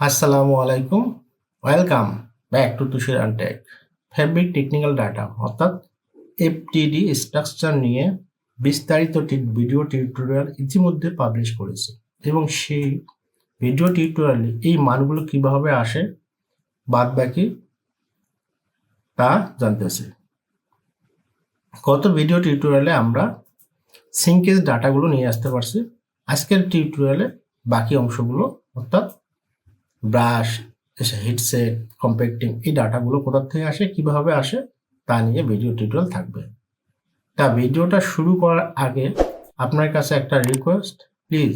আসসালামু আলাইকুম। Welcome back to তুষের আনটেক ফেব্রিক টেকনিক্যাল ডাটা অর্থাৎ এফটিডি স্ট্রাকচার নিয়ে বিস্তারিত ভিডিও টিউটোরিয়াল ইতিমধ্যে পাবলিশ করেছে। এবং সেই ভিডিও টিউটোরিয়ালে এই মানগুলো কীভাবে আসে, বাদ বাকি তা জানতেছে। গত ভিডিও টিউটোরিয়ালে আমরা সিঙ্কেজ ডাটাগুলো নিয়ে আসতে পারছি। আজকের টিউটোরিয়ালে বাকি অংশগুলো, অর্থাৎ ব্রাশ হিটসেট কম্প্যাক্টিং এই ডাটাগুলো কোথা থেকে আসে, কীভাবে আসে, তা নিয়ে ভিডিও টিউটোরিয়াল থাকবে। তা ভিডিওটা শুরু করার আগে আপনার কাছে একটা রিকোয়েস্ট প্লিজ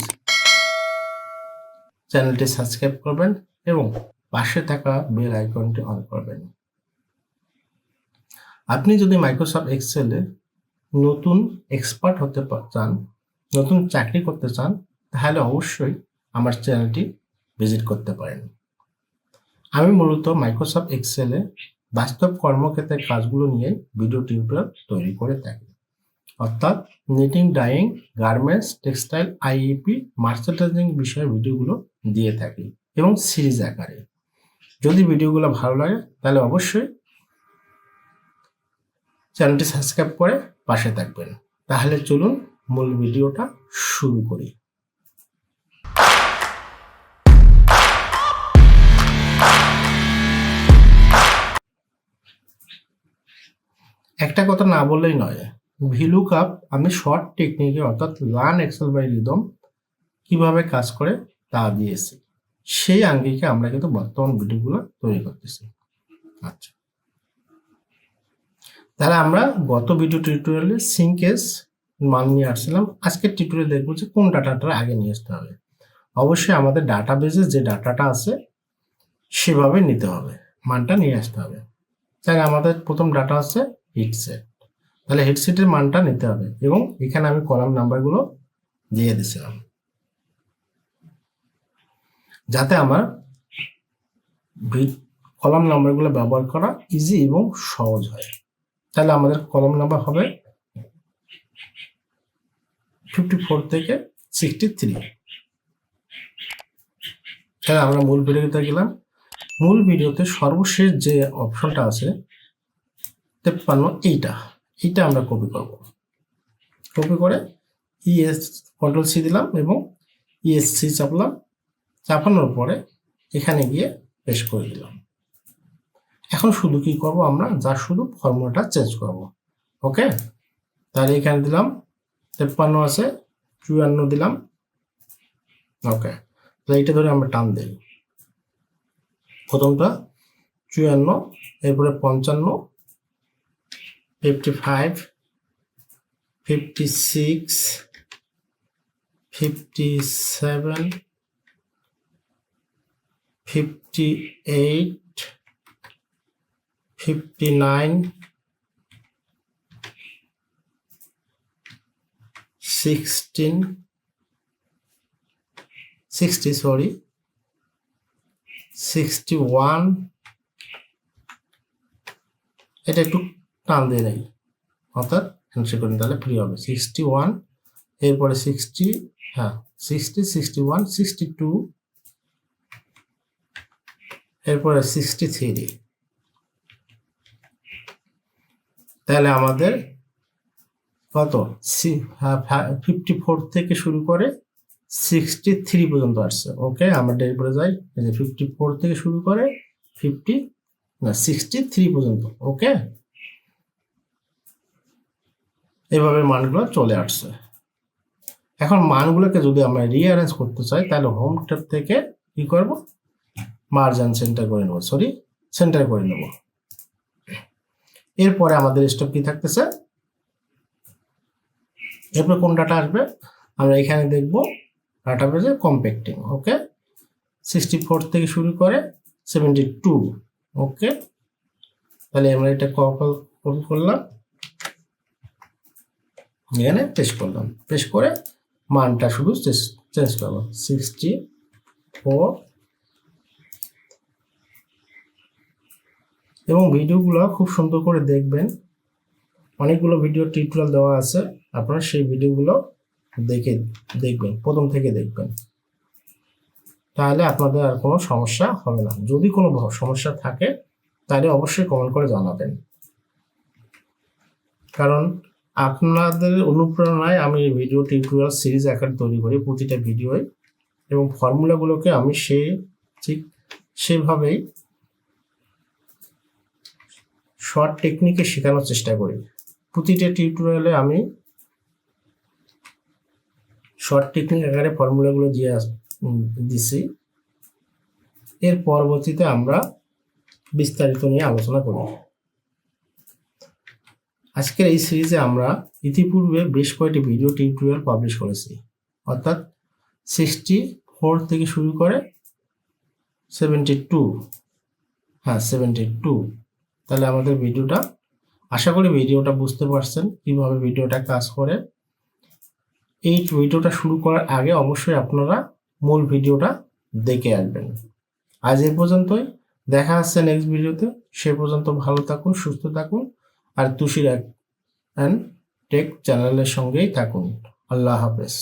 চ্যানেলটি সাবস্ক্রাইব করবেন এবং পাশে থাকা বেল আইকনটি অন করবেন। আপনি যদি মাইক্রোসফট এক্সেলে নতুন এক্সপার্ট হতে চান, নতুন চাকরি করতে চান, তাহলে অবশ্যই আমার চ্যানেলটি ভিজিট করতে পারেন। আমি মূলত মাইক্রোসফট এক্সেলে বাস্তব কর্মক্ষেত্রের কাজগুলো নিয়ে ভিডিও টিউটোরিয়াল তৈরি করে থাকি। অর্থাৎ knitting dyeing garments textile IEP merchandising বিষয়ে ভিডিওগুলো দিয়ে থাকি এবং সিরিজ আকারে। যদি ভিডিওগুলো ভালো লাগে, তাহলে অবশ্যই চ্যানেলটি সাবস্ক্রাইব করে পাশে থাকবেন। তাহলে চলুন মূল ভিডিওটা শুরু করি। একটা কথা না বললেই নয় ভিলু কাপ আমি শর্ট টেকনিকে অর্থাৎ লার্ন এক্সেল বাই রিদম কীভাবে কাজ করে তা দিয়েছি। সেই আঙ্গিকে আমরা কিন্তু বর্তমান ভিডিওগুলো তৈরি করতেছি। আচ্ছা। তাহলে আমরা গত ভিডিও টিউটোরিয়ালে সিঙ্কেস মান নিয়ে আসছিলাম। আজকের টিউটোরিয়াল দেখব যে কোন ডাটাটা আগে নিয়ে আসতে হবে। অবশ্যই আমাদের ডাটা ডাটাবেজে যে ডাটাটা আছে, সেভাবে নিতে হবে। মানটা নিয়ে আসতে হবে। তাহলে আমাদের প্রথম ডাটা আছে হিটসেট তাহলে হেডসেটের মানটা নিতে হবে এবং এখানে আমি কলাম নাম্বারগুলো দিয়ে দিছিলাম। যাতে আমার কলাম নাম্বারগুলো ব্যবহার করা ইজি এবং সহজ হয়। তাহলে আমাদের কলাম নাম্বার হবে ফিফটি ফোর থেকে সিক্সটি থ্রি তাহলে আমরা মূল ভিডিওতে গেলাম। মূল ভিডিওতে সর্বশেষ যে অপশনটা আছে তেপ্পান্ন এইটা। এইটা আমরা কপি করব। কপি করে ইএস কন্ট্রোল সি দিলাম এবং ইএসসি চাপলাম। চাপানোর পরে এখানে গিয়ে পেশ করে দিলাম। এখন শুধু কি করব আমরা? যা শুধু ফর্মুলাটা চেঞ্জ করব। ওকে তাহলে এখানে দিলাম, তেপ্পান্ন আছে, চুয়ান্ন দিলাম। ওকে তো এইটা ধরে আমরা টান দিই। প্রথমটা চুয়ান্ন, এরপরে পঞ্চান্ন fifty five fifty six fifty seven fifty eight fifty nine sixteen sixty sorry sixty one এটা একটু টান দিয়ে নেই অর্থাৎ হ্যান্ডশেক করে নিই, তাহলে ফ্রি হবে। সিক্সটি ওয়ান এরপরে সিক্সটি হ্যাঁ sixty sixty one sixty two এরপরে সিক্সটি থ্রি তাহলে আমাদের কত? ফিফটি ফোর থেকে শুরু করে সিক্সটি থ্রি পর্যন্ত আসছে। ওকে আমরা এরপরে যাই। ফিফটি ফোর থেকে শুরু করে ফিফটি না সিক্সটি থ্রি পর্যন্ত। ওকে এভাবে মানগুলো চলে আসছে। এখন মানগুলোকে যদি আমরা রিঅ্যারেঞ্জ করতে চাই, তাহলে হোম ট্যাব থেকে কি করব? মার্জান সেন্টার করে নেব সরি সেন্টার করে নেব। এরপরে আমাদের স্টেপ কি থাকতেছে? এরপরে কোন ডাটা আসবে? আমরা এখানে দেখব ডাটা বেজে কম্প্যাক্টিং ওকে সিক্সটি ফোর থেকে শুরু করে সেভেন্টি টু ওকে তাহলে আমরা এটা কপি করলাম। এখানে পেস্ট করলাম। পেস্ট করে মানটা শুধু চেঞ্জ করব সিক্সটি ফোর এবং ভিডিওগুলো খুব সুন্দর করে দেখবেন। অনেকগুলো ভিডিও টিউটোরিয়াল দেওয়া আছে। আপনারা সেই ভিডিওগুলো দেখে দেখবেন, প্রথম থেকে দেখবেন। তাহলে আপনাদের আর কোনো সমস্যা হবে না। যদি কোনো সমস্যা থাকে, তাহলে অবশ্যই কমেন্ট করে জানাবেন। কারণ আপনাদের অনুপ্রেরণায় আমি ভিডিও টিউটোরিয়াল সিরিজ আকারে তৈরি করি প্রতিটা ভিডিওয় এবং ফর্মুলাগুলোকে আমি সে, ঠিক সেভাবেই শর্ট টেকনিকে শেখানোর চেষ্টা করি। প্রতিটা টিউটোরিয়ালে আমি শর্ট টেকনিক আকারে ফর্মুলাগুলো দিয়ে দিছি। এর পরবর্তীতে আমরা বিস্তারিত নিয়ে আলোচনা করি আজকের এই সিরিজে আমরা ইতিপূর্বে বেশ কয়েকটি ভিডিও টিউটোরিয়াল পাবলিশ করেছি। অর্থাৎ সিক্সটি ফোর থেকে শুরু করে সেভেন্টি টু হ্যাঁ সেভেন্টি টু তাহলে আমাদের ভিডিওটা আশা করি ভিডিওটা বুঝতে পারছেন কীভাবে ভিডিওটা কাজ করে। এই ভিডিওটা শুরু করার আগে অবশ্যই আপনারা মূল ভিডিওটা দেখে আসবেন। আজ এ পর্যন্তই। দেখা হচ্ছে নেক্সট ভিডিওতে সে পর্যন্ত ভালো থাকুন, সুস্থ থাকুন। আর তুষির অ্যান্ড টেক চ্যানেলের সঙ্গেই থাকুন। আল্লাহ হাফেজ।